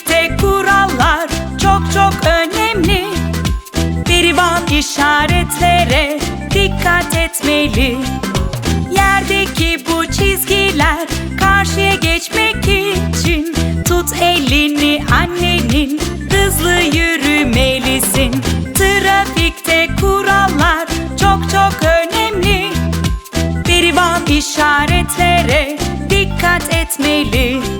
Trafikte kurallar çok çok önemli. Berivan işaretlere dikkat etmeli. Yerdeki bu çizgiler karşıya geçmek için Tut elini annenin hızlı yürümelisin. Trafikte kurallar çok çok önemli. Berivan işaretlere dikkat etmeli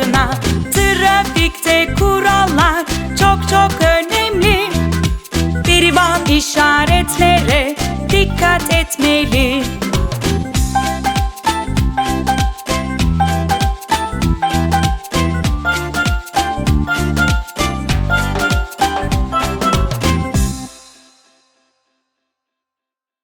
işaretlere dikkat etmeli